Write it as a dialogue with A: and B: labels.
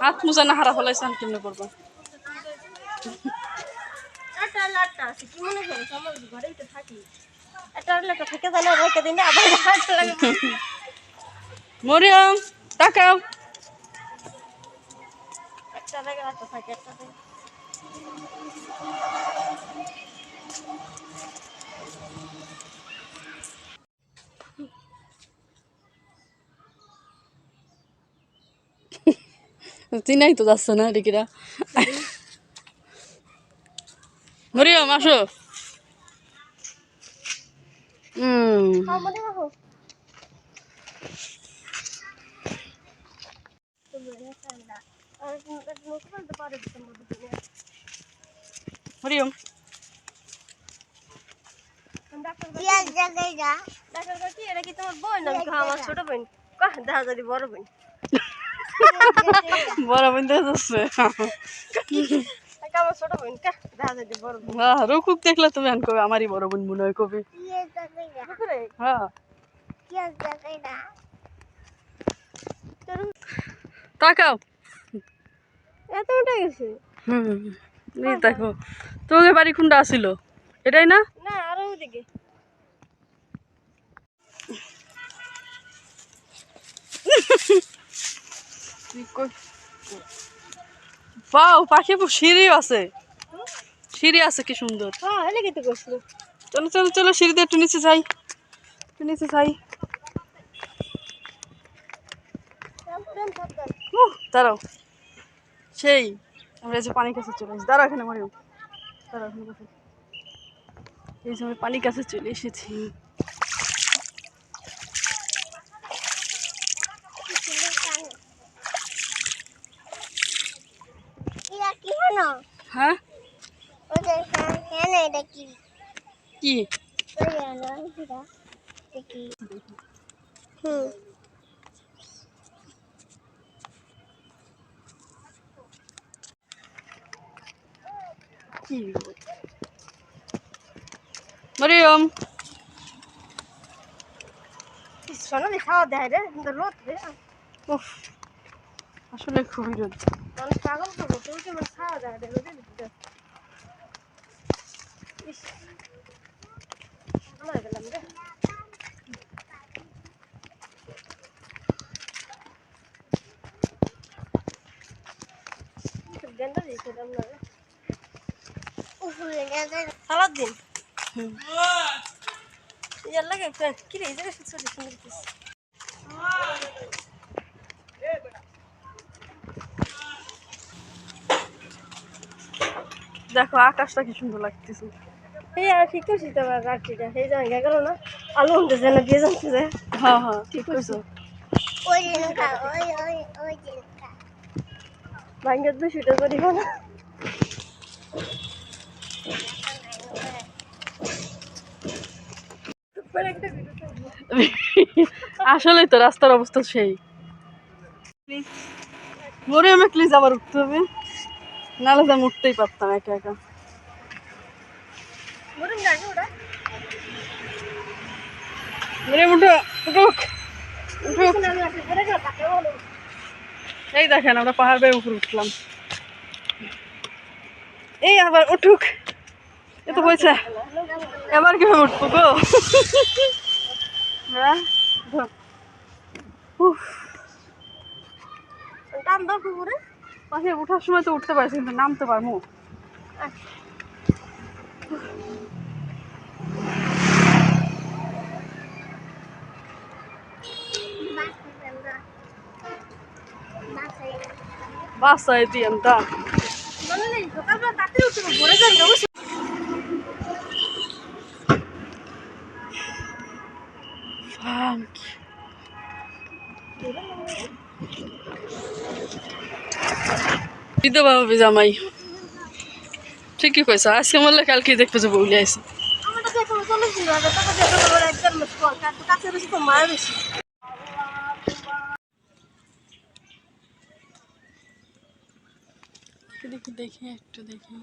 A: হাত মুজা না হারা ফলাইছেন কেমনে করব?
B: একটা লাটটা আছে কি মনে করো আমার ঘরেই তো থাকি একটা লাটটা থেকে জানা রেখে দিন আবার লাটটা লাগে
A: মরিয়ম তাকাও
B: একটা রেখে লাটটা থাকে একটা থেকে
A: চিনাই তো যাচ্ছে না রিকিরা মরিয়ম আসো মরিয়ম
B: ডাক্তার কি এটা কি তোমার বোন আমি আমার ছোট বোন দেখা যদি বড় বোন
A: বড় বোন দেখা যাচ্ছে।
B: এটা আমার ছোট বোন কা দেখা যদি বড় বোন।
A: হ্যাঁ রুকুক দেখলে তুমি আন কবে আমারই বড় বোন মনে হয় কবে। হ্যাঁ। তাকাও।
B: এত উঠে গেছে।
A: হুম এই দেখো তোমাদের বাড়ি কোনটা আসিল এটাই না?
B: না আরও ওদিকে।
A: পাও পাখি সিঁড়িও আছে। সিঁড়ি আছে কি সুন্দর।
B: হ্যাঁ
A: চলো চলো চলো সিঁড়িতে একটু নিচে যাই। একটু নিচে যাই। দাঁড়াও। সেই আমরা যে পানির কাছে চলে এসেছি দাঁড়াও এখানে মরিও। দাঁড়াও এখানে এই যে আমি পানির কাছে চলে এসেছি।
B: হলো
A: হ্যাঁ
B: ওদের কেন এটা কি? হুম।
A: মরিয়ম।
B: শোনো খাওয়া দেয় রে রোদ
A: আসলে খুবই রোদ।
B: মানুষ পাগল করব তুমি কেমন খাওয়া দিতে ইস। আমার গেলাম রে। গেন্দা দিয়েছে আমরা রে। সালাদ দিন। ইয়ার লাগে কি রে এই জায়গায় সুন্দর
A: দেখো আকাশটা কি সুন্দর লাগতেছে।
B: এই আর ঠিক করছি তো আমার রাত্রিটা? সেই জায়গা গেল না? আলু উঠতে না দিয়ে যাচ্ছে? যে
A: হ্যাঁ হ্যাঁ ঠিক কইছো
B: ভাঙ্গের দুশোটা করি না।
A: আসলে তো রাস্তার অবস্থা সেই। মরিয়মে প্লিজ আবার উঠতে হবে। নাহলে তো উঠতেই পারতাম একা একা। এই দেখেন আমরা পাহাড় বেয়ে উপরে উঠলাম। এই আবার উঠুক। এ তো হয়েছে। এবার কীভাবে উঠবো গো? হ্যাঁ উফ,
B: টান দাও
A: পাখি উঠার সময় তো উঠতে পারছি কিন্তু নামতে পারব। বাসায় দিয়ে তা
B: মানে নেই অবশ্যই
A: ফাঙ্ক জামাই। ঠিকই কইছ আজকে মরলে কালকে দেখবে যে বউলে আইসি দেখি দেখি একটু দেখি।